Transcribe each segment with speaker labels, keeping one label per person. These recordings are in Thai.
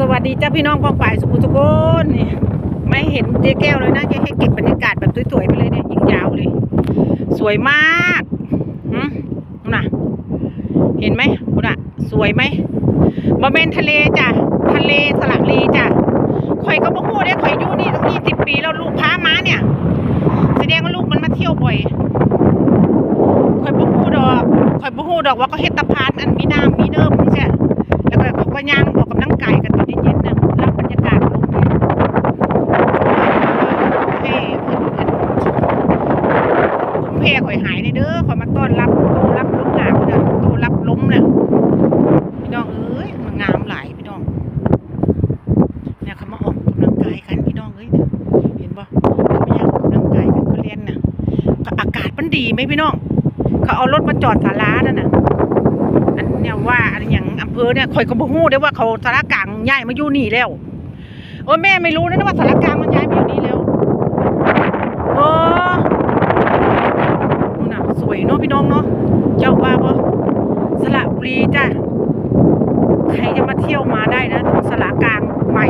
Speaker 1: สวัสดีจ้าพี่น้องกองฝ่ายสุขุมสุโกนนี่ไม่เห็นเจ๊แก้วเลยนะจะให้เก็บบรรยากาศแบบสวยๆไปเลยเนี่ยยิงยาวเลย สวยมากหืมน่ะ เห็นไหมคุณอะสวยไหมบะเมนทะเลจ้ะทะเลสระลีจ้ะข่อยก็บ่ฮู้เด้ข่อยอยู่นี่ตั้งยี่สิบปีแล้วลูกพามาเนี่ย แสดงว่าลูกมันมาเที่ยวบ่อยข่อยบ่ฮู้ดอกข่อยบ่ฮู้ดอกว่าเขาเฮ็ดตะพานอันมีน้ำมีเนิ่มใช่แล้วก็ก็ย่างออกกำลังกายกันตอนเย็นๆนะรับบรรยากาศลมเย็นให้ผมเพข่อยหายในเด้อขอยมาต้อนรับโตรับลมหนาวเนี่ยโตรับล้มเนี่ยพี่น้องเอ้ยมันงามหลายพี่น้องเนี่ยเขามาออกกำลังกายกันพี่น้องเอ้ยเห็นปะเขามาย่างออกกำลังกายกันเขาเรียนน่ะก็อากาศมันดีไหมพี่น้องเขาเอารถมาจอดศาลานั่นน่ะอันเนี่ยว่าอันอย่างอำเภอเนี่ยคอยก็บ่ฮู้ได้ว่าเขาสารกลางย้ายมาอยู่นี่แล้วโอ้แม่ไม่รู้นะว่าสารกลางมันย้ายมาอยู่นี่แล้วโอ้นู่นน่ะสวยเนาะพี่น้องเนาะเจ้าว่าบ่สระบุรีจ้ะใครจะมาเที่ยวมาได้นะตรงสารกลางใหม่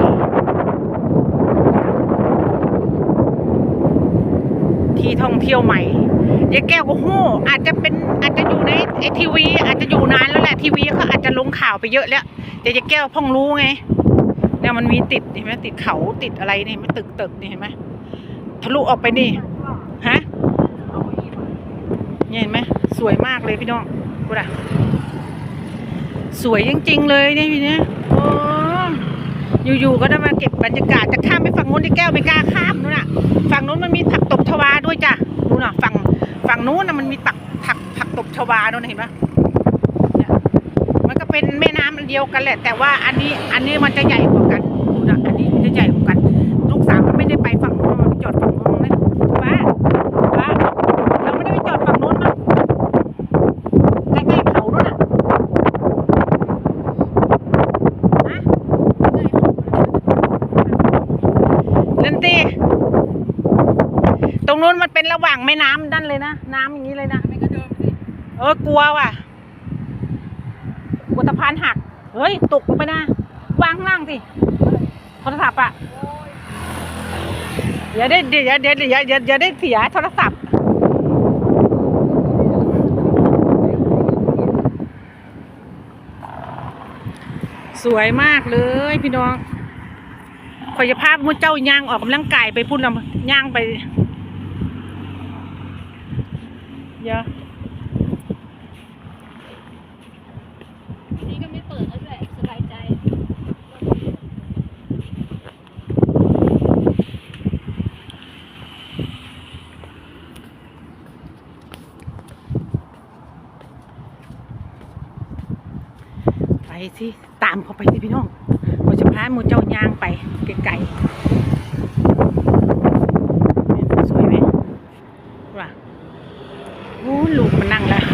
Speaker 1: ท่องเที่ยวใหม่ยายแก้วก็ฮู้อาจจะเป็นอาจจะอยู่ในไอทีวี อาจจะอยู่นานแล้วแหละทีวีเขาอาจจะลงข่าวไปเยอะแล้วแต่ยายแก้วพ่องรู้ไงเนี่ยมันมีติดเห็นไหมติดเขาติดอะไรนี่มันตึกตึกๆนี่เห็นไหมทะลุออกไปนี่ฮะเนี่ยเห็นไหมสวยมากเลยพี่น้องกูด่ะสวยจริงๆเลยเนี่ยพี่เนี่ยโอ้อยู่ๆก็ได้มาเก็บบรรยากาศจะข้ามไปฝั่งนู้นที่แก้วไม่กล้าข้ามนู้นน่ะ ฝั่งนู้นมันมีผักตบชวาด้วยจ้ะ งนู้นน่ะมันมีตักผักผักตบชวาโน่นะเห็นปะมันก็เป็นแม่น้ำอันเดียวกันแหละ แต่ว่าอันนี้อันนี้มันจะใหญ่กว่ากันดูนะอันนี้มันจะใหญ่กว่ากัน ลูกสาวมันไม่ได้ไปฝั่งนู้นมันไปจอดฝั่งนู้นนะป้าป้าเราไม่ได้ไปจอดฝั่งนู้นมั้งใกล้ๆเขาด้วยน่ะฮะเล่นตี ต รงนู้นมันเป็นระหว่างแม่น้ำนั่นเลยนะ น้ำอย่างนี้เลยนะเออกลัวว่ะกลัวสะพานหัก เฮ้ย ตกลงไปนะ วางข้างล่างสิโทรศัพท์อะอย่าได้เดี๋ยวอย่าเดี๋ยวอย่าอย่าอย่าได้เสียโทรศัพท์ สวยมากเลยพี่น้องขอยจะพามุเจ้าย่างออกกำลังกายไปพุ่นละย่างไป เยอะ
Speaker 2: นี่ก็ไม่เปิดแล้วด้วยสบายใจ
Speaker 1: ไปสิ ตามเขาไปสิพี่น้องขอยจะพามุเจ้ายางไปไกลๆสวยไหมว่ะโอ้ ลูกมันนั่งแล้ว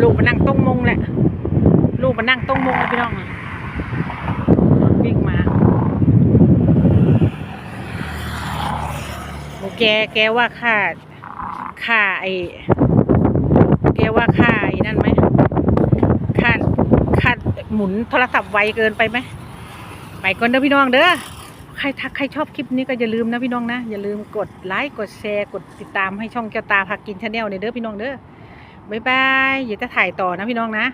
Speaker 1: ลูกมันนั่งต้งมงแหละ ลูกมันนั่งต้งมงแล้วพี่น้องวิ่งมาโอแกแกว่าค่าค่าไอแกว่าค่าไอ้นั่นไหมค่าค่าหมุนโทรศัพท์ไวเกินไปไหมไปก่อนเด้อพี่น้องเด้อ ใครถ้าใครชอบคลิปนี้ก็อย่าลืมนะพี่น้องนะ อย่าลืมกดไลค์กดแชร์กดติดตามให้ช่องแก้วตาพากินชาแนลในเด้อพี่น้องเด้อบ๊ายบายอย่าจะถ่ายต่อนะพี่น้องนะ